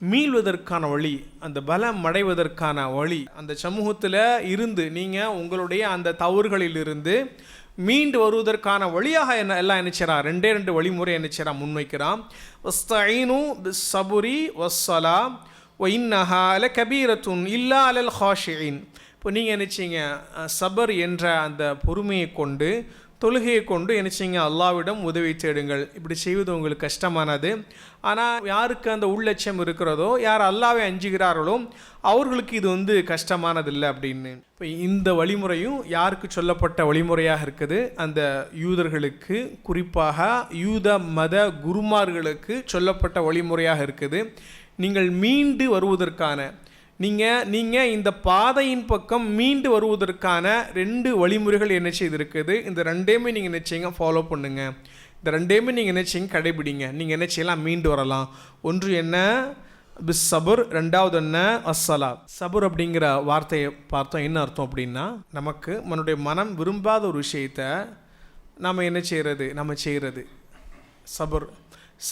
மீள்வதற்கான வழி அந்த பலம் அடைவதற்கான வழி அந்த சமூகத்தில் இருந்து நீங்கள் உங்களுடைய அந்த தவறுகளிலிருந்து மீண்டு வருவதற்கான வழியாக என்ன எல்லாம் நினைச்சிடா ரெண்டே ரெண்டு வழிமுறை நினைச்சிடா முன்வைக்கிறான். சபுரி வஸ்ஸலா ஒயின்னஹா அல கபீரத்துன் இல்லா அலல் ஹாஷின் இப்போ நீங்கள் நினச்சிங்க சபர் என்ற அந்த பொறுமையை கொண்டு தொழுகையை கொண்டு நினச்சிங்க அல்லாவிடம் உதவி தேடுங்கள். இப்படி செய்வது உங்களுக்கு கஷ்டமானது. ஆனால் யாருக்கு அந்த உள்ளட்சம் இருக்கிறதோ யார் அல்லாவை அஞ்சுகிறார்களோ அவர்களுக்கு இது வந்து கஷ்டமானதில்லை அப்படின்னு. இப்போ இந்த வழிமுறையும் யாருக்கு சொல்லப்பட்ட வழிமுறையாக இருக்குது? அந்த யூதர்களுக்கு குறிப்பாக யூத மத குருமார்களுக்கு சொல்லப்பட்ட வழிமுறையாக இருக்குது. நீங்கள் மீண்டு வருவதற்கான நீங்கள் நீங்கள் இந்த பாதையின் பக்கம் மீண்டு வருவதற்கான ரெண்டு வழிமுறைகள் என்ன செய்திருக்குது? இந்த ரெண்டையுமே நீங்கள் நிச்சயங்க ஃபாலோ பண்ணுங்க. இந்த ரெண்டையுமே நீங்கள் நினச்சிங்க கடைபிடிங்க. நீங்கள் என்ன செய்யலாம் மீண்டு வரலாம். ஒன்று என்ன? பிஸ் சபுர். ரெண்டாவது என்ன? அஸ்ஸலா சபுர் அப்படிங்கிற வார்த்தையை பார்த்தோம். என்ன அர்த்தம் அப்படின்னா நமக்கு நம்மளுடைய மனம் விரும்பாத ஒரு விஷயத்தை நம்ம என்ன செய்கிறது நம்ம செய்கிறது சபர்.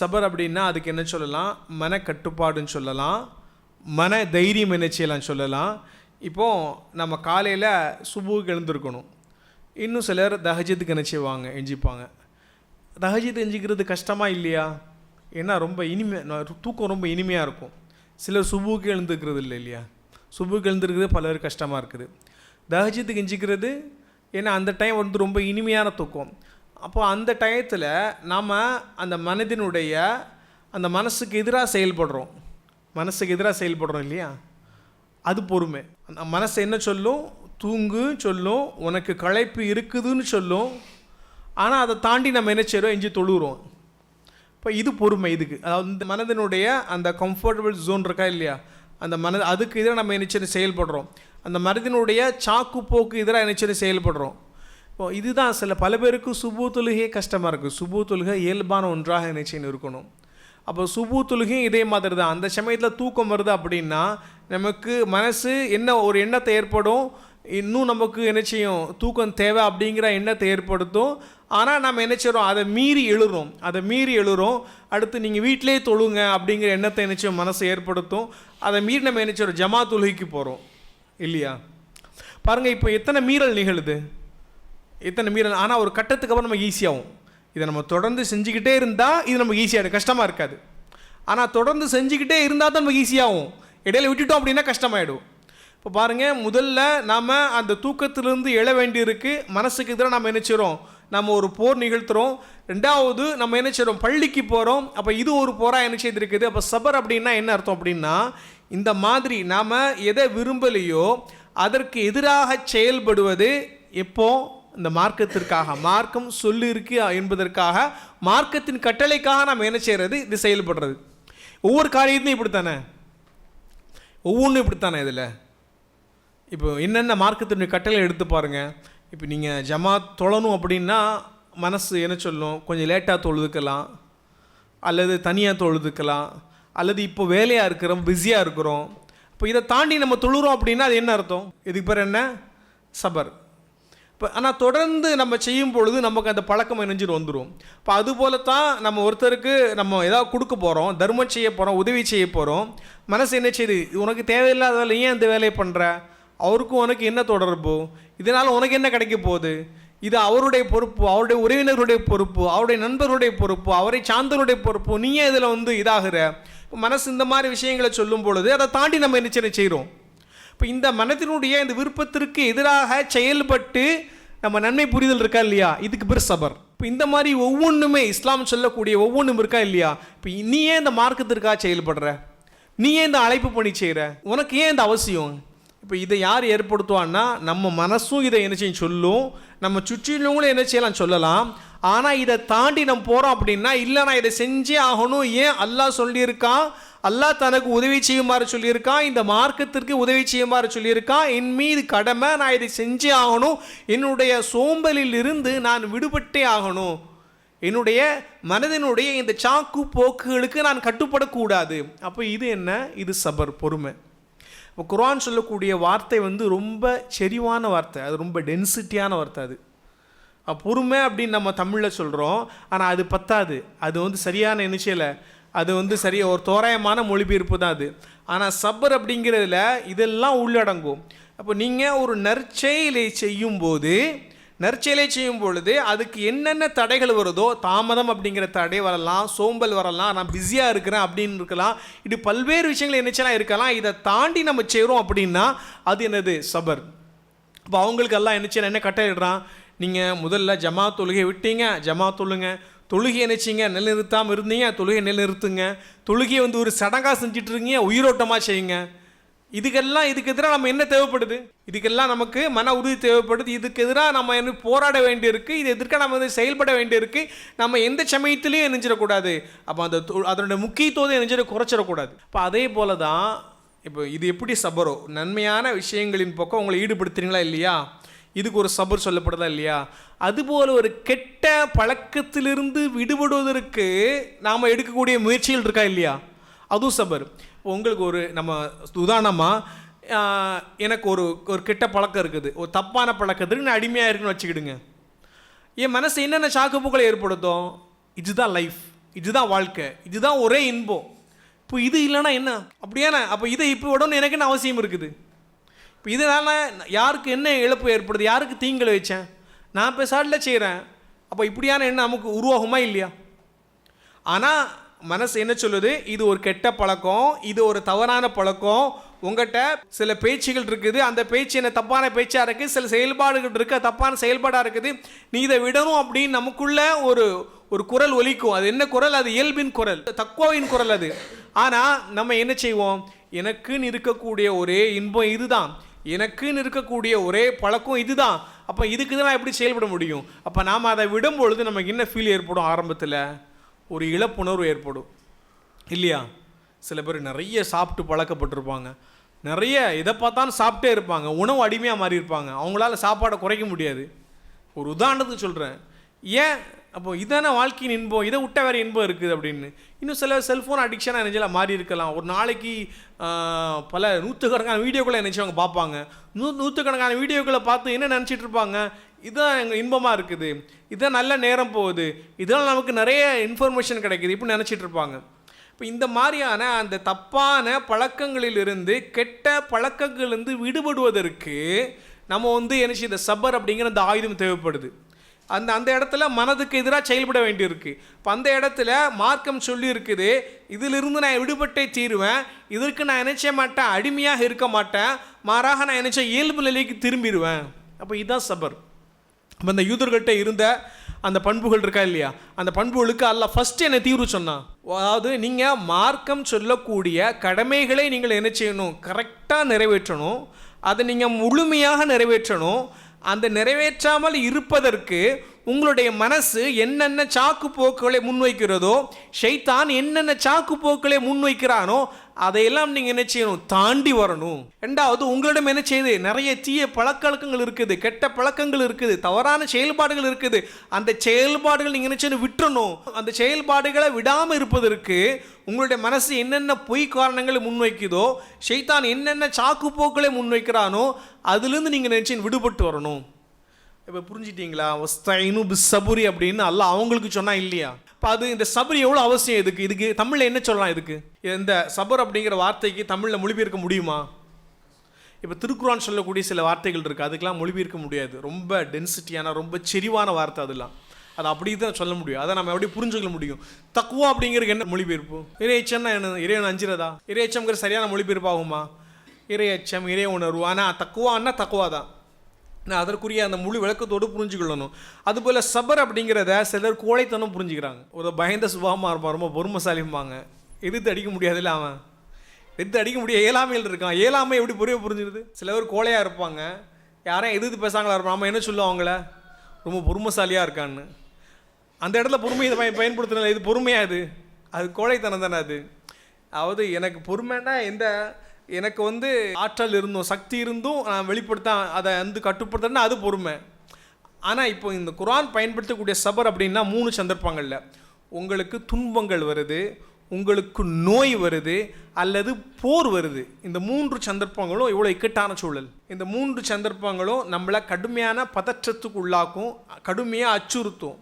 சபர் அப்படின்னா அதுக்கு என்ன சொல்லலாம்? மன கட்டுப்பாடுன்னு சொல்லலாம். மன தைரியம் என்ன செய்யலாம் சொல்லலாம். இப்போது நம்ம காலையில் சுபுக்கு எழுந்திருக்கணும். இன்னும் சிலர் தஹஜத்துக்கு என்ன செய்வாங்க? எஞ்சிப்பாங்க. தஹஜத் எஞ்சிக்கிறது கஷ்டமாக இல்லையா? ஏன்னா ரொம்ப இனிமை தூக்கம் ரொம்ப இனிமையாக இருக்கும். சிலர் சுபுக்கு எழுந்துக்கிறது இல்லை இல்லையா? சுபுக்கு எழுந்திருக்கிறது பலர் கஷ்டமாக இருக்குது. தஹஜத்துக்கு எஞ்சிக்கிறது ஏன்னா அந்த டைம் வந்து ரொம்ப இனிமையான தூக்கம். அப்போ அந்த டயத்தில் நாம் அந்த மனதினுடைய அந்த மனசுக்கு எதிராக செயல்படுறோம். மனசுக்கு எதிராக செயல்படுறோம் இல்லையா? அது பொறுமை. அந்த மனசு என்ன சொல்லும்? தூங்கு சொல்லும் உனக்கு களைப்பு இருக்குதுன்னு சொல்லும். ஆனால் அதை தாண்டி நம்ம என்ன செய்கிறோம் எஞ்சி தொழுகிறோம். இப்போ இது பொறுமை இதுக்கு. அதாவது இந்த மனதினுடைய அந்த கம்ஃபர்டபுள் ஜோன் இருக்கா இல்லையா? அந்த மன அதுக்கு எதிராக நம்ம என்ன செயல்படுறோம். அந்த மனதினுடைய சாக்கு போக்கு எதிராக என்ன செயல்படுறோம். இப்போ இதுதான் சில பல பேருக்கு சுபு தொழுகையே கஷ்டமாக இருக்குது சுபு தொழுகை இயல்பான ஒன்றாக நினைச்சின்னு இருக்கணும். அப்போ சுபு தொழுகையும் இதே மாதிரி தான் அந்த சமயத்தில் தூக்கம் வருது அப்படின்னா நமக்கு மனசு என்ன ஒரு எண்ணத்தை ஏற்படும். இன்னும் நமக்கு என்ன செய்யும்? தூக்கம் தேவை அப்படிங்கிற எண்ணத்தை ஏற்படுத்தும். ஆனால் நம்ம என்ன செய்கிறோம் அதை மீறி எழுறோம். அதை மீறி எழுறோம். அடுத்து நீங்கள் வீட்டிலே தொழுங்க அப்படிங்கிற எண்ணத்தை என்ன செய்யும்? ஏற்படுத்தும். அதை மீறி நம்ம என்ன செய்கிறோம் ஜமா தொழுகைக்கு போகிறோம் இல்லையா? பாருங்கள் இப்போ எத்தனை மீறல் நிகழுது? எத்தனை மீறல்? ஆனால் ஒரு கட்டத்துக்கு அப்புறம் நம்ம ஈஸியாகும் இதை நம்ம தொடர்ந்து செஞ்சுக்கிட்டே இருந்தால் இது நமக்கு ஈஸியாக கஷ்டமாக இருக்காது. ஆனால் தொடர்ந்து செஞ்சுக்கிட்டே இருந்தால் தான் நமக்கு ஈஸியாகும் இடையில விட்டுட்டோம் அப்படின்னா கஷ்டமாயிடும். இப்போ பாருங்கள் முதல்ல நாம் அந்த தூக்கத்திலிருந்து எழ வேண்டியிருக்கு. மனசுக்கு எதிராக நம்ம என்ன செய்கிறோம் நம்ம ஒரு போர் நிகழ்த்துகிறோம் ரெண்டாவது நம்ம என்ன செய்கிறோம் பள்ளிக்கு போகிறோம் அப்போ இது ஒரு போராக என்ன செய்திருக்குது? அப்போ சபர் அப்படின்னா என்ன அர்த்தம் அப்படின்னா இந்த மாதிரி நாம் எதை விரும்பலையோ அதற்கு எதிராக செயல்படுவது எப்போ? இந்த மார்க்கத்திற்காக மார்க்கம் சொல்லியிருக்கு என்பதற்காக மார்க்கத்தின் கட்டளைக்காக நாம் என்ன செய்கிறது இது செயல்படுறது. ஒவ்வொரு காரியத்தையும் இப்படித்தானே? ஒவ்வொன்றும் இப்படித்தானே இதில்? இப்போ என்னென்ன மார்க்கத்தினுடைய கட்டளை எடுத்து பாருங்கள் இப்போ நீங்கள் ஜமாத் தொழணும் அப்படின்னா மனசு என்ன சொல்லும்? கொஞ்சம் லேட்டாக தொழுதுக்கலாம். அல்லது தனியாக தொழுதுக்கலாம். அல்லது இப்போ வேலையாக இருக்கிறோம் பிஸியாக இருக்கிறோம். இப்போ இதை தாண்டி நம்ம தொழுகிறோம் அப்படின்னா அது என்ன அர்த்தம்? இதுக்கு பேர் என்ன? சபர். இப்போ ஆனால் தொடர்ந்து நம்ம செய்யும் பொழுது நமக்கு அந்த பழக்கம் இணைஞ்சிட்டு வந்துடும் இப்போ அதுபோல தான் நம்ம ஒருத்தருக்கு நம்ம ஏதாவது கொடுக்க போகிறோம் தர்மம் செய்ய போகிறோம் உதவி செய்ய போகிறோம் மனசு என்ன செய்யுது? உனக்கு தேவையில்லாத வேலை ஏன் இந்த வேலையை பண்ணுற அவருக்கும் உனக்கு என்ன தொடர்பு? இதனால் உனக்கு என்ன கிடைக்க போகுது? இது அவருடைய பொறுப்பு அவருடைய உறவினருடைய பொறுப்பு அவருடைய நண்பருடைய பொறுப்பு அவரை சார்ந்தவருடைய பொறுப்பு. நீ ஏன் இதில் வந்து இதாகிற? மனசு இந்த மாதிரி விஷயங்களை சொல்லும் பொழுது அதை தாண்டி நம்ம என்ன செய்கிறோம் இப்போ இந்த மனத்தினுடைய இந்த விருப்பத்திற்கு எதிராக செயல்பட்டு நம்ம நன்மை புரிதல் இருக்கா இல்லையா? இதுக்கு பேர் சபர். இப்போ இந்த மாதிரி ஒவ்வொன்றுமே இஸ்லாம் சொல்லக்கூடிய ஒவ்வொன்றும் இருக்கா இல்லையா? இப்போ நீ ஏன் இந்த மார்க்கத்திற்காக செயல்படுற? நீ ஏன் இந்த அழைப்பு பண்ணி செய்கிற உனக்கு ஏன் இந்த அவசியம்? இப்போ இதை யார் ஏற்படுத்துவான்னா நம்ம மனசும் இதை என்ன செய்யும் சொல்லும். நம்ம சுற்றிலும் என்ன செய்யலாம் சொல்லலாம். ஆனால் இதை தாண்டி நம்ம போகிறோம் அப்படின்னா இல்லை நான் இதை செஞ்சே ஆகணும். ஏன் அல்லாஹ் சொல்லியிருக்கான்? அல்லாஹ் தனக்கு உதவி செய்யுமாறு சொல்லியிருக்கான் இந்த மார்க்கத்திற்கு உதவி செய்யுமாறு சொல்லியிருக்கான் என் மீது கடமை நான் இதை செஞ்சே ஆகணும். என்னுடைய சோம்பலில் இருந்து நான் விடுபட்டே ஆகணும். என்னுடைய மனதினுடைய இந்த சாக்கு போக்குகளுக்கு நான் கட்டுப்படக்கூடாது. அப்போ இது என்ன? இது சபர் பொறுமை. இப்போ குரான் சொல்லக்கூடிய வார்த்தை வந்து ரொம்ப செறிவான வார்த்தை. அது ரொம்ப டென்சிட்டியான வார்த்தை அது. பொறுமை அப்படின்னு நம்ம தமிழில் சொல்கிறோம் ஆனால் அது பத்தாது. அது வந்து சரியான நினைச்சல அது வந்து சரியாக ஒரு தோராயமான மொழிபெயர்ப்பு தான் அது. ஆனால் சப்பர் அப்படிங்கிறதுல இதெல்லாம் உள்ளடங்கும். அப்போ நீங்கள் ஒரு நற்செயலை செய்யும்போது நற்செயலை செய்யும் பொழுது அதுக்கு என்னென்ன தடைகள் வருதோ தாமதம் அப்படிங்கிற தடை வரலாம் சோம்பல் வரலாம் நான் பிஸியாக இருக்கிறேன் அப்படின்னு இருக்கலாம் இப்படி பல்வேறு விஷயங்கள் என்னச்சலாம் இருக்கலாம் இதை தாண்டி நம்ம செய்கிறோம் அப்படின்னா அது என்னது? சபர். இப்போ அவங்களுக்கெல்லாம் என்னச்சு என்ன கட்டளையிடுறான்? நீங்கள் முதல்ல ஜமா தொழுகை விட்டீங்க ஜமா தொழுங்க. தொழுகை நினைச்சிங்க நிலைநிறுத்தாமல் இருந்தீங்க தொழுகை நிலைநிறுத்துங்க. தொழுகையை வந்து ஒரு சடங்காக செஞ்சுட்டு இருக்கீங்க உயிரோட்டமாக செய்யுங்க. இதுக்கெல்லாம் இதுக்கு எதிராக நம்ம என்ன தேவைப்படுது? இதுக்கெல்லாம் நமக்கு மன உறுதி தேவைப்படுது. இதுக்கு எதிராக நம்ம என்ன போராட வேண்டியிருக்கு. இது எதிர்க்க நம்ம வந்து செயல்பட வேண்டியிருக்கு. நம்ம எந்த சமயத்திலையும் நினைஞ்சிடக்கூடாது அப்போ அந்த தொ- அதனுடைய முக்கியத்துவத்தை நினைஞ்சிட குறைச்சிடக்கூடாது. இப்போ அதே போல தான் இப்போ இது எப்படி சபரோ? நன்மையான விஷயங்களின் பக்கம் உங்களை ஈடுபடுத்துறீங்களா இல்லையா? இதுக்கு ஒரு சபர் சொல்லப்படுதா இல்லையா? அதுபோல் ஒரு கெட்ட பழக்கத்திலிருந்து விடுபடுவதற்கு நாம் எடுக்கக்கூடிய முயற்சிகள் இருக்கா இல்லையா? அதுவும் சபர். உங்களுக்கு ஒரு நம்ம உதாரணமாக எனக்கு ஒரு ஒரு கெட்ட பழக்கம் இருக்குது. ஒரு தப்பான பழக்கத்துக்கு நான் அடிமையாக இருக்குன்னு வச்சுக்கிடுங்க. என் மனசு என்னென்ன சாக்குப்புக்களை ஏற்படுத்தும்? இதுதான் லைஃப் இதுதான் வாழ்க்கை. இதுதான் ஒரே இன்பம். இப்போ இது இல்லைன்னா என்ன? அப்படியாண்ணா அப்போ இதை இப்போ விடணும்னு எனக்கு என்ன அவசியம் இருக்குது? இப்போ இதனால் யாருக்கு என்ன இழப்பு ஏற்படுது? யாருக்கு தீங்கு வச்சேன்? நான் இப்போ செய்கிறேன் அப்போ இப்படியான எண்ணம் நமக்கு உருவாகுமா இல்லையா? ஆனால் மனசு என்ன சொல்லுது? இது ஒரு கெட்ட பழக்கம் இது ஒரு தவறான பழக்கம். உங்கள்கிட்ட சில பேச்சுகள் இருக்குது. அந்த பேச்சு என்ன தப்பான பேச்சாக இருக்குது சில செயல்பாடுகள் இருக்குது தப்பான செயல்பாடாக இருக்குது. நீ இதை விடணும் அப்படின்னு நமக்குள்ள ஒரு ஒரு குரல் ஒலிக்கும். அது என்ன குரல்? அது இயல்பின் குரல். தக்குவாவின் குரல் அது. ஆனால் நம்ம என்ன செய்வோம்? எனக்குன்னு இருக்கக்கூடிய ஒரே இன்பம் இதுதான். எனக்குன்னு இருக்கக்கூடிய ஒரே பழக்கம் இதுதான். அப்போ இதுக்கு தான் நான் எப்படி செயல்பட முடியும்? அப்போ நாம் அதை விடும் பொழுது நமக்கு என்ன ஃபீல் ஏற்படும் ஆரம்பத்தில்? ஒரு இழப்புணர்வு ஏற்படும். இல்லையா? சில பேர் நிறைய சாப்பிட்டு பழக்கப்பட்டிருப்பாங்க. நிறைய எதை பார்த்தாலும் சாப்பிட்டே இருப்பாங்க. உணவு அடிமையாக மாறி இருப்பாங்க அவங்களால சாப்பாடை குறைக்க முடியாது. ஒரு உதாரணத்துக்கு சொல்கிறேன் ஏன் அப்போ இதான வாழ்க்கையின் இன்பம்? இதை விட்ட வேறு இன்பம் இருக்குது அப்படின்னு. இன்னும் சில செல்ஃபோன் அடிக்ஷனாக நினைச்சலாம் மாறி இருக்கலாம். ஒரு நாளைக்கு பல நூற்றுக்கணக்கான வீடியோக்களை நினச்சவங்க பார்ப்பாங்க. நூ நூற்றுக்கணக்கான வீடியோக்களை பார்த்து என்ன நினச்சிட்டு இருப்பாங்க? இதுதான் எங்கள் இன்பமாக இருக்குது. இதுதான் நல்ல நேரம் போகுது. இதெல்லாம் நமக்கு நிறைய இன்ஃபர்மேஷன் கிடைக்குது. இப்படி நினச்சிட்டு இருப்பாங்க. இப்போ இந்த மாதிரியான அந்த தப்பான பழக்கங்களிலிருந்து கெட்ட பழக்கங்கள்லேருந்து விடுபடுவதற்கு நம்ம வந்து என்ன செய்ய இந்த சபர் அப்படிங்கிற அந்த ஆயுதம் தேவைப்படுது. அந்த அந்த இடத்துல மனதுக்கு எதிராக செயல்பட வேண்டியிருக்கு. இப்போ அந்த இடத்துல மார்க்கம் சொல்லி இருக்குது இதிலிருந்து நான் விடுபட்டே தீருவேன். இதற்கு நான் நினைச்ச மாட்டேன். அடிமையாக இருக்க மாட்டேன். மாறாக நான் நினைச்ச இயல்பு நிலைக்கு திரும்பிடுவேன். அப்போ இதுதான் சபர். அப்போ இந்த யூதர்கள்ட்ட இருந்த அந்த பண்புகள் இருக்கா இல்லையா? அந்த பண்புகளுக்கு அல்ல ஃபஸ்ட்டு என்னை தீர்வு சொன்னான்? அதாவது நீங்கள் மார்க்கம் சொல்லக்கூடிய கடமைகளை நீங்கள் என்ன செய்யணும்? கரெக்டாக நிறைவேற்றணும். அதை நீங்கள் முழுமையாக நிறைவேற்றணும். அந்த நிறைவேற்றாமல் இருப்பதற்கு உங்களுடைய மனசு என்னென்ன சாக்கு போக்குகளை முன்வைக்கிறதோ ஷைத்தான் என்னென்ன சாக்கு போக்குகளை முன்வைக்கிறானோ அதையெல்லாம் நீங்கள் என்ன செய்யணும்? தாண்டி வரணும். ரெண்டாவது உங்களிடம் என்ன செய்யுது நிறைய தீய பழக்கவழக்கங்கள் இருக்குது. கெட்ட பழக்கங்கள் இருக்குது. தவறான செயல்பாடுகள் இருக்குது. அந்த செயல்பாடுகள் நீங்கள் என்ன செய்யணும்? விட்டுறணும். அந்த செயல்பாடுகளை விடாமல் இருப்பதற்கு உங்களுடைய மனசு என்னென்ன பொய் காரணங்களை முன்வைக்குதோ ஷைத்தான் என்னென்ன சாக்கு போக்களை முன்வைக்கிறானோ அதுலேருந்து நீங்கள் நினச்சி விடுபட்டு வரணும். இப்போ புரிஞ்சிட்டீங்களா? பிஸ் சபுரி அப்படின்னு அல்ல அவங்களுக்கு சொன்னால் இல்லையா? இப்போ அது இந்த சபரி எவ்வளோ அவசியம் இதுக்கு இதுக்கு தமிழில் என்ன சொல்லலாம் இதுக்கு? இந்த சபர் அப்படிங்கிற வார்த்தைக்கு தமிழில் மொழிபெயர்க்க முடியுமா? இப்போ திருக்குறான் சொல்லக்கூடிய சில வார்த்தைகள் இருக்குது அதுக்கெலாம் மொழிபெயர்க்க முடியாது. ரொம்ப டென்சிட்டியான ரொம்ப செறிவான வார்த்தை அதெல்லாம். அது அப்படி தான் சொல்ல முடியும். அதை நம்ம எப்படி புரிஞ்சுக்க முடியும். தக்குவா அப்படிங்கிறது என்ன மொழிபெயர்ப்பு? இறையச்சம்னா என்ன? இறைவன் அஞ்சிரதா இறையச்சம்ங்கிற சரியான மொழிபெயர்ப்பு ஆகுமா? இறையச்சம் இறை உணர்வு. ஆனால் தக்குவான்னா தக்குவா தான் அதற்குரிய அந்த முழு விளக்கத்தோடு புரிஞ்சுக்கொள்ளணும். அதுபோல் சபர் அப்படிங்கிறத சிலர் கோழைத்தனம் புரிஞ்சுக்கிறாங்க. ஒரு பயந்த சுபாவமாக இருப்பான் ரொம்ப பொறுமைசாலிம்பாங்க. எதிர்த்து அடிக்க முடியாதுல்ல அவன். எதிர்த்து அடிக்க முடியாது ஏழாமையில் இருக்கான். ஏழாமை எப்படி புரிய புரிஞ்சுருது சில பேர் கோழையாக இருப்பாங்க. யாரையும் எதிர்த்து பேசாங்களா இருப்பான் நம்ம என்ன சொல்லுவோம் அவங்கள? ரொம்ப பொறுமைசாலியாக இருக்கான்னு. அந்த இடத்துல பொறுமையை இதை பயன் பயன்படுத்தின இது பொறுமையாக அது கோழைத்தனம் தானே அது. அதாவது எனக்கு பொறுமைன்னா எந்த எனக்கு வந்து ஆற்றல் இருந்தும் சக்தி இருந்தும் நான் வெளிப்படுத்த அதை வந்து கட்டுப்படுத்துறேன்னா அது பொறுமை. ஆனால் இப்போ இந்த குரான் பயன்படுத்தக்கூடிய சபர் அப்படின்னா மூணு சந்தர்ப்பங்களில். உங்களுக்கு துன்பங்கள் வருது உங்களுக்கு நோய் வருது அல்லது போர் வருது. இந்த மூன்று சந்தர்ப்பங்களும் இவ்வளோ இக்கட்டான சூழல். இந்த மூன்று சந்தர்ப்பங்களும் நம்மளை கடுமையான பதற்றத்துக்கு உள்ளாக்கும் கடுமையாக அச்சுறுத்தும்.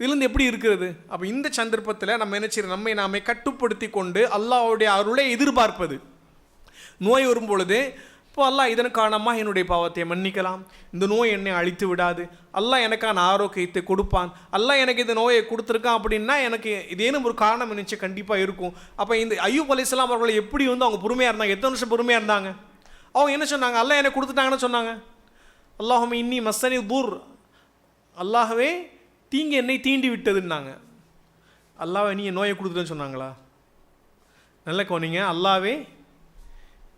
இதுலேருந்து எப்படி இருக்கிறது? அப்போ இந்த சந்தர்ப்பத்தில் நம்ம என்ன செய்யறோம்? நம்மை நாமே கட்டுப்படுத்தி கொண்டு அல்லாவுடைய அருளை எதிர்பார்ப்பது. நோய் வரும் பொழுது இப்போ அல்லாஹ் இதன் காரணமாக என்னுடைய பாவத்தை மன்னிக்கலாம். இந்த நோய் என்னை அழித்து விடாது. அல்லாஹ் எனக்கான ஆரோக்கியத்தை கொடுப்பான். அல்லாஹ் எனக்கு இந்த நோயை கொடுத்துருக்கான் அப்படின்னா எனக்கு இதேனும் ஒரு காரணம் நினச்சி கண்டிப்பாக இருக்கும். அப்போ இந்த ஐயூப் அலைஹிஸ்ஸலாம் அவர்களை எப்படி வந்து அவங்க பொறுமையாக இருந்தாங்க? எத்தனை வருஷம் பொறுமையாக இருந்தாங்க? அவங்க என்ன சொன்னாங்க? அல்லாஹ் எனக்கு கொடுத்துட்டாங்கன்னு சொன்னாங்க. அல்லாஹும் இன்னி மஸ்தனி தூர். அல்லாஹவே தீங்கு என்னை தீண்டி விட்டதுன்னாங்க. அல்லாவை நீ நோயை கொடுத்துட்டேன்னு சொன்னாங்களா? நல்ல கவனிங்க. அல்லாவே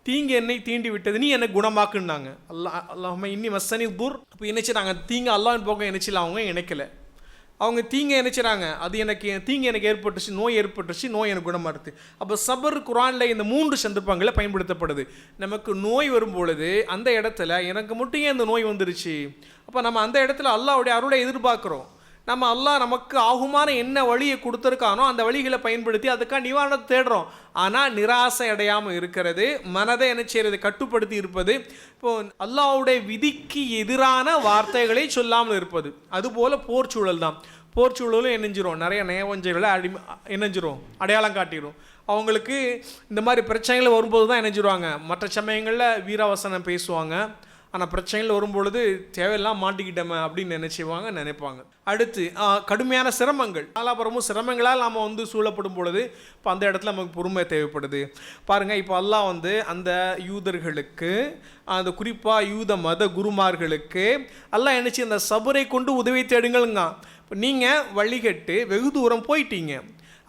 தீங்கு என்னை தீண்டி விட்டது. நீ என்னை குணமாக்குன்னாங்க. அல்லாஹ் அல்லாஹ்ம இன்னி மசனி துர். அப்போ இணைச்சிட்டாங்க தீங்கு அல்லாஹ்வின் போக இணைச்சில அவங்க இணைக்கல. அவங்க தீங்கை நினைச்சிறாங்க அது எனக்கு தீங்கு எனக்கு ஏற்பட்டுச்சு நோய் ஏற்பட்டுச்சு நோய் எனக்கு குணமாறுது அப்போ சபர் குரானில் இந்த மூன்று சந்தர்ப்பங்களை பயன்படுத்தப்படுது. நமக்கு நோய் வரும் பொழுது அந்த இடத்துல எனக்கு மட்டும் ஏன் இந்த நோய் வந்துருச்சு? அப்போ நம்ம அந்த இடத்துல அல்லாவுடைய அருளை எதிர்பார்க்குறோம். நம்ம அல்லாஹ் நமக்கு ஆகுமான என்ன வழியை கொடுத்துருக்கானோ அந்த வழிகளை பயன்படுத்தி அதுக்காக நிவாரணத்தை தேடுறோம். ஆனால் நிராசை அடையாமல் இருக்கிறது மனதை என்ன செய்யறது கட்டுப்படுத்தி இருப்பது இப்போ அல்லாவுடைய விதிக்கு எதிரான வார்த்தைகளை சொல்லாமல் இருப்பது. அதுபோல போர் சூழல் தான். போர் சூழலும் இணைஞ்சிரும். நிறைய நேவஞ்சைகளை அடி இணைஞ்சிரும். அடையாளம் காட்டிடும் அவங்களுக்கு இந்த மாதிரி பிரச்சனைகள் வரும்போது தான் இணைஞ்சிருவாங்க. மற்ற சமயங்களில் வீரவசனம் பேசுவாங்க. ஆனால் பிரச்சனைகள் வரும்பொழுது தேவையெல்லாம் மாட்டிக்கிட்டோமே அப்படின்னு நினச்சிவாங்க நினைப்பாங்க. அடுத்து கடுமையான சிரமங்கள். நாலாபுரமும் சிரமங்களால் நாம் வந்து சூழப்படும் பொழுது இப்போ அந்த இடத்துல நமக்கு பொறுமை தேவைப்படுது. பாருங்கள் இப்போ எல்லாம் வந்து அந்த யூதர்களுக்கு அந்த குறிப்பாக யூத மத குருமார்களுக்கு எல்லாம் நினச்சி அந்த சபரை கொண்டு உதவி தேடுங்கள்ங்க. இப்போ நீங்கள் வழிகட்டு வெகு தூரம் போயிட்டீங்க.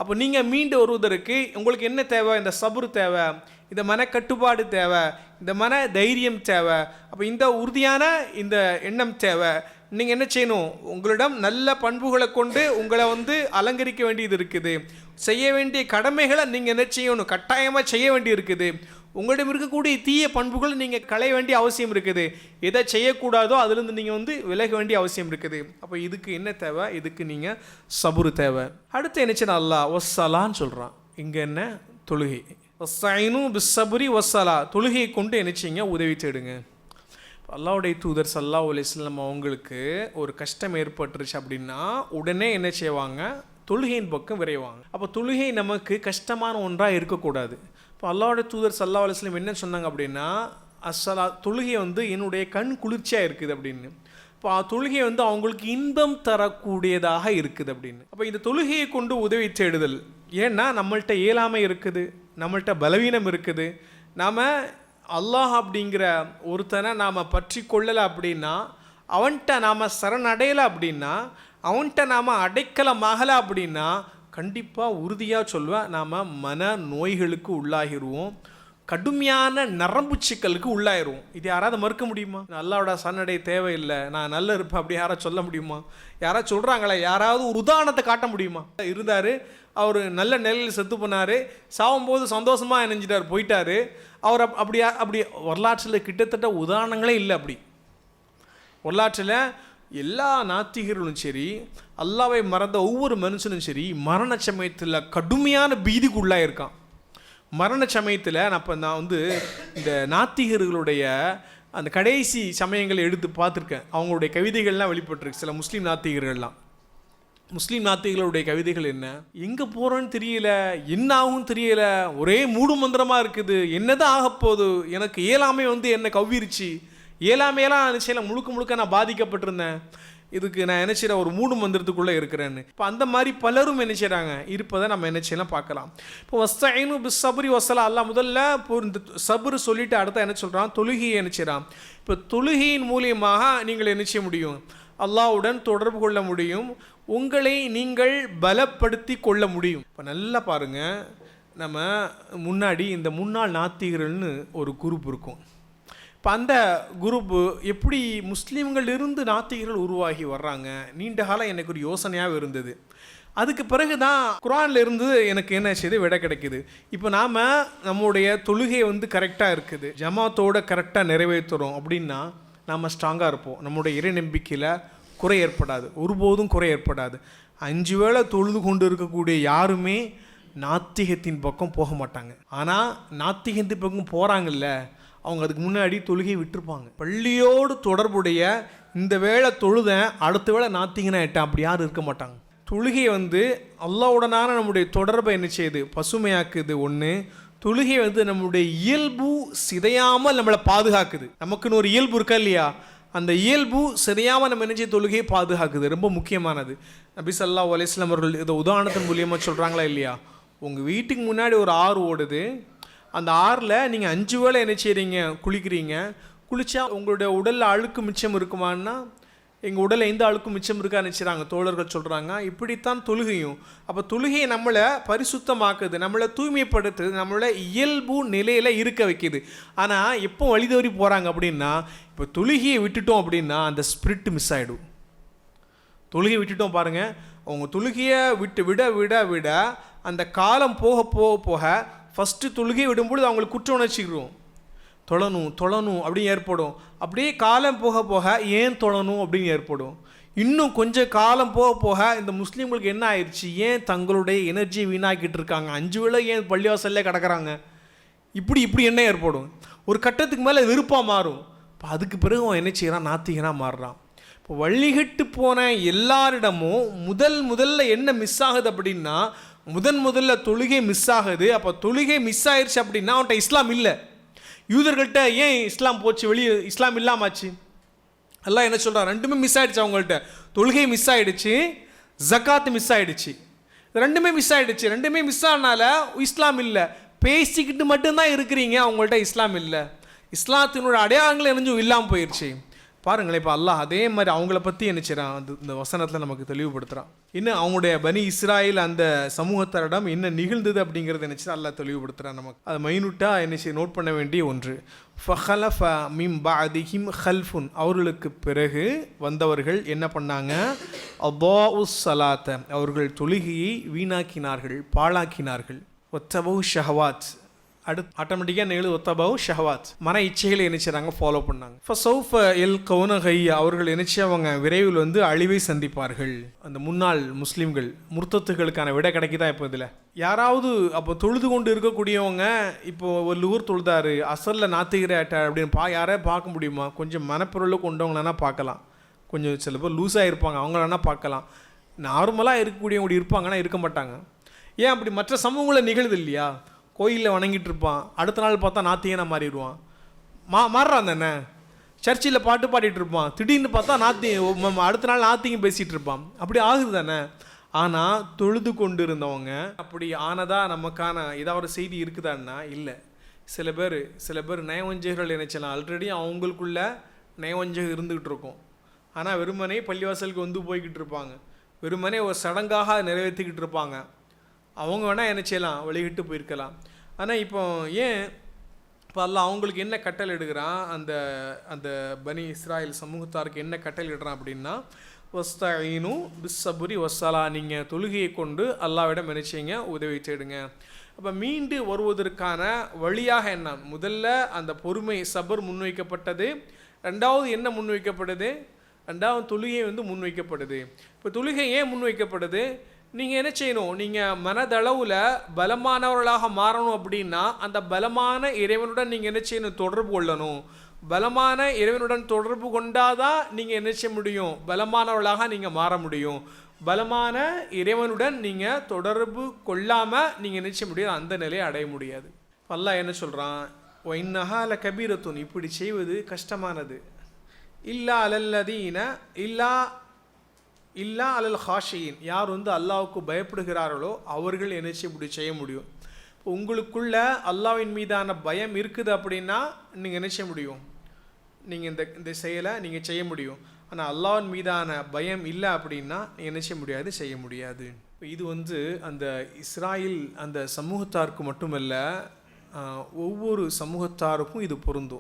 அப்போ நீங்கள் மீண்டு வருவதற்கு உங்களுக்கு என்ன தேவை? இந்த சபுர் தேவை. இந்த மன கட்டுப்பாடு தேவை இந்த மன தைரியம் தேவை அப்போ இந்த உறுதியான இந்த எண்ணம் தேவை. நீங்கள் என்ன செய்யணும்? உங்களிடம் நல்ல பண்புகளை கொண்டு உங்களை வந்து அலங்கரிக்க வேண்டியது இருக்குது. செய்ய வேண்டிய கடமைகளை நீங்கள் என்ன செய்யணும்? கட்டாயமாக செய்ய வேண்டி இருக்குது உங்களிடம் இருக்கக்கூடிய தீய பண்புகளை நீங்கள் களைய வேண்டிய அவசியம் இருக்குது. எதை செய்யக்கூடாதோ அதுலேருந்து நீங்கள் வந்து விலக வேண்டிய அவசியம் இருக்குது. அப்போ இதுக்கு என்ன தேவை? இதுக்கு நீங்கள் சபுரு தேவை. அடுத்து என்ன செய்யணும்? அல்லாஹ் ஒஸ்ஸலான்னு சொல்கிறான் இங்கே என்ன? தொழுகை. சைனும் பிஸ்ஸபுரி வசலா தொழுகையை கொண்டு நினச்சிங்க செய்யுங்க உதவி தேடுங்க. அல்லாவுடைய தூதர் சல்லா அலிஸ்லாம் அவங்களுக்கு ஒரு கஷ்டம் ஏற்பட்டுருச்சு அப்படின்னா உடனே என்ன செய்வாங்க? தொழுகையின் பக்கம் விரைவாங்க. அப்போ தொழுகை நமக்கு கஷ்டமான ஒன்றாக இருக்கக்கூடாது. இப்போ அல்லாவுடைய தூதர் சல்லா அலிஸ்லாம் என்ன சொன்னாங்க அப்படின்னா அஸ்ஸலா தொழுகை வந்து என்னுடைய கண் குளிர்ச்சியாக இருக்குது அப்படின்னு. இப்போ தொழுகை வந்து அவங்களுக்கு இன்பம் தரக்கூடியதாக இருக்குது அப்படின்னு. அப்போ இந்த தொழுகையை கொண்டு உதவி தேடுதல் ஏன்னா நம்மள்ட்ட இயலாமை இருக்குது நம்மள்ட்ட பலவீனம் இருக்குது. நாம் அல்லாஹ் அப்படிங்கிற ஒருத்தனை நாம் பற்றி கொள்ளலை அப்படின்னா அவன்கிட்ட நாம் சரணடையலை அப்படின்னா அவன்கிட்ட நாம் அடைக்கலமாகலை அப்படின்னா கண்டிப்பாக உறுதியாக சொல்வேன் நாம் மன நோய்களுக்கு உள்ளாகிடுவோம் கடுமையான நரம்பு சிக்கலுக்கு உள்ளாயிருவோம் இது யாராவது மறுக்க முடியுமா? அல்லாவோட சன்னடை தேவையில்லை நான் நல்ல இருப்பேன் அப்படி யாராவது சொல்ல முடியுமா? யாராவது சொல்கிறாங்களே யாராவது ஒரு உதாரணத்தை காட்ட முடியுமா? இருந்தார் அவர் நல்ல நிலையில் செத்து போனார். சாகும்போது சந்தோஷமாக நினைஞ்சிட்டார் போயிட்டார். அவர் அப் அப்படி அப்படி வரலாற்றில் கிட்டத்தட்ட உதாரணங்களே இல்லை அப்படி. வரலாற்றில் எல்லா நாத்திகர்களும் சரி அல்லாவை மறந்த ஒவ்வொரு மனுஷனும் சரி மரண சமயத்தில் கடுமையான பீதிக்குள்ளாக இருக்கான் மரண சமயத்தில் நான் இப்போ நான் வந்து இந்த நாத்திகர்களுடைய அந்த கடைசி சமயங்களை எடுத்து பார்த்துருக்கேன். அவங்களுடைய கவிதைகள்லாம் வெளிப்பட்டிருக்கு சில முஸ்லீம் நாத்திகர்கள்லாம். முஸ்லீம் நாத்திகளுடைய கவிதைகள் என்ன? எங்கே போகிறோன்னு தெரியல என்ன ஆகும் தெரியல ஒரே மூடு மந்திரமாக இருக்குது என்னதான் ஆகப்போகுது எனக்கு இயலாமை வந்து என்னை கவ்விருச்சு. இயலாமையெல்லாம் நிச்சயம் முழுக்க முழுக்க நான் பாதிக்கப்பட்டிருந்தேன். இதுக்கு நான் என்ன செய்கிறேன் ஒரு மூடு மந்திரத்துக்குள்ளே இருக்கிறேன்னு. இப்போ அந்த மாதிரி பலரும் என்ன செய்கிறாங்க இருப்பதை நம்ம என்ன செய்யலாம் பார்க்கலாம். இப்போ வஸ்தைனு பிஸ் சபரி வசலா அல்லா முதல்ல இப்போ இந்த சபுரு சொல்லிவிட்டு அடுத்த என்ன சொல்கிறான் தொழுகையை என்ன செய்கிறான் இப்போ தொழுகையின் மூலியமாக நீங்கள் என்ன செய்ய முடியும்? அல்லாஹ்வுடன் தொடர்பு கொள்ள முடியும். உங்களை நீங்கள் பலப்படுத்தி கொள்ள முடியும். இப்போ நல்லா பாருங்க. நம்ம முன்னாடி இந்த முன்னாள் நாத்திகர்கள்னு ஒரு குரூப் இருக்கும். இப்போ அந்த குரூப்பு எப்படி முஸ்லீம்கள் இருந்து நாத்திகர்கள் உருவாகி வர்றாங்க? நீண்ட காலம் எனக்கு ஒரு யோசனையாக இருந்தது. அதுக்கு பிறகு தான் குரானில் இருந்து எனக்கு என்ன செய்து விடை கிடைக்குது. இப்போ நாம் நம்முடைய தொழுகை வந்து கரெக்டாக இருக்குது. ஜமாத்தோட கரெக்டாக நிறைவேற்றுறோம் அப்படின்னா நாம் ஸ்ட்ராங்காக இருப்போம். நம்முடைய இறை நம்பிக்கையில் குறை ஏற்படாது. ஒருபோதும் குறை ஏற்படாது. அஞ்சு வேளை தொழுது கொண்டு இருக்கக்கூடிய யாருமே நாத்திகத்தின் பக்கம் போக மாட்டாங்க. ஆனால் நாத்திகத்தின் பக்கம் போகிறாங்கல்ல அவங்க அதுக்கு முன்னாடி தொழுகையை விட்டுருப்பாங்க. பள்ளியோடு தொடர்புடைய இந்த வேளை தொழுதேன் அடுத்த வேளை நாத்திகனா ஆயிட்டேன் அப்படி யாரும் இருக்க மாட்டாங்க. தொழுகை வந்து அல்லாவுடனான நம்முடைய தொடர்பை என்ன செய்யுது? பசுமையாக்குது. ஒன்று தொழுகை வந்து நம்முடைய இயல்பு சிதையாமல் நம்மளை பாதுகாக்குது. நமக்குன்னு ஒரு இயல்பு இருக்கா இல்லையா? அந்த இயல்பு சரியாக நம்ம என்ன தொழுகையை பாதுகாக்குது. ரொம்ப முக்கியமானது. நபி ஸல்லல்லாஹு அலைஹி அவர்கள் இதை உதாரணத்தின் மூலியமாக சொல்கிறாங்களா இல்லையா? உங்கள் வீட்டுக்கு முன்னாடி ஒரு ஆறு ஓடுது. அந்த ஆறில் நீங்கள் அஞ்சு வேளை என்ன செய்கிறீங்க குளிக்கிறீங்க. குளித்தா உங்களுடைய உடலில் அழுக்கு மிச்சம் இருக்குமான்னா எங்கள் உடலில் எந்த அழுக்கும் மிச்சம் இருக்கான்னு நினச்சிறாங்க தோழர்கள் சொல்கிறாங்க இப்படித்தான் தொழுகையும். அப்போ தொழுகையை நம்மளை பரிசுத்தமாக்குது நம்மளை தூய்மைப்படுத்துது நம்மளை இயல்பு நிலையில் இருக்க வைக்குது. ஆனால் எப்போ வழி தவறி போகிறாங்க அப்படின்னா இப்போ தொழுகையை விட்டுட்டோம் அப்படின்னா அந்த ஸ்பிரிட் மிஸ் ஆகிடும் தொழுகையை விட்டுட்டோம் பாருங்கள் அவங்க தொழுகையை விட்டு விட விட விட அந்த காலம் போக போக போக ஃபஸ்ட்டு தொழுகையை விடும்பொழுது அவங்களுக்கு குற்ற உணர்ச்சிக்கிறோம் தொழணும் தொழணும் அப்படின்னு ஏற்படும். அப்படியே காலம் போக போக ஏன் தொழணும் அப்படின்னு ஏற்படும். இன்னும் கொஞ்சம் காலம் போக போக இந்த முஸ்லீம்களுக்கு என்ன ஆயிடுச்சு ஏன் தங்களுடைய எனர்ஜியை வீணாக்கிட்டு இருக்காங்க? அஞ்சு வேளை ஏன் பள்ளிவாசல்ல கிடக்குறாங்க? இப்படி இப்படி என்ன ஏற்படும்? ஒரு கட்டத்துக்கு மேலே விருப்பம் மாறும். இப்போ அதுக்கு பிறகு அவன் என்ன செய்கிறான் நாத்திகனாக மாறுறான். இப்போ வழிகட்டு போன எல்லாரிடமும் முதல் முதல்ல என்ன மிஸ் ஆகுது அப்படின்னா முதன் முதல்ல தொழுகை மிஸ் ஆகுது. அப்போ தொழுகை மிஸ் ஆயிடுச்சு அப்படின்னா அவன்கிட்ட இஸ்லாம் இல்லை. யூதர்கள்ட்ட ஏன் இஸ்லாம் போச்சு? வெளியே இஸ்லாம் இல்லாமாச்சு? எல்லாம் என்ன சொல்கிறான் ரெண்டுமே மிஸ் ஆகிடுச்சு அவங்கள்ட்ட. தொழுகை மிஸ் ஆகிடுச்சு ஜக்காத்து மிஸ் ஆகிடுச்சு ரெண்டுமே மிஸ் ஆகிடுச்சு ரெண்டுமே மிஸ் ஆனால இஸ்லாம் இல்லை. பேசிக்கிட்டு மட்டும்தான் இருக்கிறீங்க அவங்கள்ட்ட இஸ்லாம் இல்லை. இஸ்லாத்தினோட அடையாளங்கள் எனஞ்சும் இல்லாமல் போயிடுச்சு பாருங்களேன் இப்போ அல்லாஹ் அதே மாதிரி அவங்கள பற்றி என்ன செய்கிறான் அந்த இந்த வசனத்தில் நமக்கு தெளிவுபடுத்துகிறான் இன்னும் அவங்களுடைய பனி இஸ்ராயில் அந்த சமூகத்தரிடம் என்ன நிகழ்ந்தது அப்படிங்கிறத நினச்சி அல்லாஹ் தெளிவுபடுத்துகிறான் நமக்கு. அது மைனூட்டாக என்ன செய்ய நோட் பண்ண வேண்டிய ஒன்று. ஃபஹலஃப மிம் பாதிஹிம் ஹல்ஃபுன் அவர்களுக்கு பிறகு வந்தவர்கள் என்ன பண்ணாங்க? அபா உஸ் சலாத்த அவர்கள் தொழுகையை வீணாக்கினார்கள் பாழாக்கினார்கள். ஒத்தபவு ஷஹவாத். அடுத்து ஆட்டோமேட்டிக்காக நேழு ஒத்தபாவும் ஷஹவாத். மன இச்சைகளை நினைச்சாங்க ஃபாலோ பண்ணாங்க. ஃபசௌஃப எல் கவுனகை அவர்கள் நினைச்சு அவங்க விரைவில் வந்து அழிவை சந்திப்பார்கள். அந்த முன்னாள் முஸ்லீம்கள் முர்த்தத்துகளுக்கான விடை கிடைக்குதா இப்போ இதில்? யாராவது அப்போ தொழுது கொண்டு இருக்கக்கூடியவங்க இப்போ ஒரு லூர் தொழுதாரு அசலில் நாத்திகிராட்ட அப்படின்னு பா யாரே பார்க்க முடியுமா? கொஞ்சம் மனப்பொருளை கொண்டவங்களா பார்க்கலாம். கொஞ்சம் சில பேர் லூஸாக இருப்பாங்க அவங்கள பார்க்கலாம். நார்மலாக இருக்கக்கூடியவங்க இருப்பாங்கன்னா இருக்க மாட்டாங்க. ஏன் அப்படி மற்ற சமூகங்களில் நிகழுது இல்லையா? கோயிலில் வணங்கிட்டு இருப்பான். அடுத்த நாள் பார்த்தா நாத்திகனா மாறிடுவான். மா மாறுறான் தானே சர்ச்சில் பாட்டு பாடிட்டு இருப்பான். திடீர்னு பார்த்தா நாத்தி அடுத்த நாள் நாத்தியும் பேசிகிட்டு இருப்பான். அப்படி ஆகுது தானே. ஆனால் தொழுது கொண்டு இருந்தவங்க அப்படி ஆனதாக நமக்கான ஏதாவது ஒரு செய்தி இருக்குதான்னா? இல்லை. சில பேர் சில பேர் நயவஞ்சகர்கள் நினைச்சலாம். ஆல்ரெடி அவங்களுக்குள்ள நயவஞ்சகம் இருந்துக்கிட்டு இருக்கும். ஆனால் வெறுமனே பள்ளிவாசலுக்கு வந்து போய்கிட்டு இருப்பாங்க. வெறுமனே ஒரு சடங்காக நிறைவேற்றிக்கிட்டு இருப்பாங்க. அவங்க வேணால் என்ன செய்யலாம் வழிகிட்டு போயிருக்கலாம். ஆனால் இப்போ ஏன் இப்போ அல்ல அவங்களுக்கு என்ன கட்டல் இடுகிறான்? அந்த அந்த பனி இஸ்ராயல் சமூகத்தாருக்கு என்ன கட்டல் இடுறான் அப்படின்னா வஸ்தீனு பிஸ்ஸபுரி வஸ்ஸலா. நீங்கள் தொழுகையை கொண்டு அல்லாவிடம் நினைச்சிங்க உதவி தேடுங்க. அப்போ மீண்டு வருவதற்கான வழியாக என்ன? முதல்ல அந்த பொறுமை சபர் முன்வைக்கப்பட்டது. ரெண்டாவது என்ன முன்வைக்கப்படுது? ரெண்டாவது தொழுகை வந்து முன்வைக்கப்படுது. இப்போ தொழுகை ஏன் முன்வைக்கப்படுது? நீங்கள் என்ன செய்யணும்? நீங்கள் மனதளவில் பலமானவர்களாக மாறணும் அப்படின்னா அந்த பலமான இறைவனுடன் நீங்கள் என்ன செய்யணும்? தொடர்பு கொள்ளணும். பலமான இறைவனுடன் தொடர்பு கொண்டாதான் நீங்கள் என்ன செய்ய முடியும்? பலமானவர்களாக நீங்கள் மாற முடியும். பலமான இறைவனுடன் நீங்கள் தொடர்பு கொள்ளாமல் நீங்கள் என்ன செய்ய முடியாது? அந்த நிலையை அடைய முடியாது. அல்லாஹ் என்ன சொல்கிறான் ஒய்நகால கபீரத்துன் இப்படி செய்வது கஷ்டமானது. இல்லா அலல்லதீன. இல்லா இல்லா அலல் ஹாஷியின் யார் வந்து அல்லாவுக்கு பயப்படுகிறார்களோ அவர்கள் என்ன செய்ய முடியும்? செய்ய முடியும். இப்போ உங்களுக்குள்ள அல்லாவின் மீதான பயம் இருக்குது அப்படின்னா நீங்கள் என்ன செய்ய முடியும்? நீங்கள் இந்த இந்த செயலை நீங்கள் செய்ய முடியும். ஆனால் அல்லாவின் மீதான பயம் இல்லை அப்படின்னா நீங்கள் என்ன செய்ய முடியாது? செய்ய முடியாது. இப்போ இது வந்து அந்த இஸ்ராயில் அந்த சமூகத்தாருக்கு மட்டுமல்ல ஒவ்வொரு சமூகத்தாருக்கும் இது பொருந்தும்.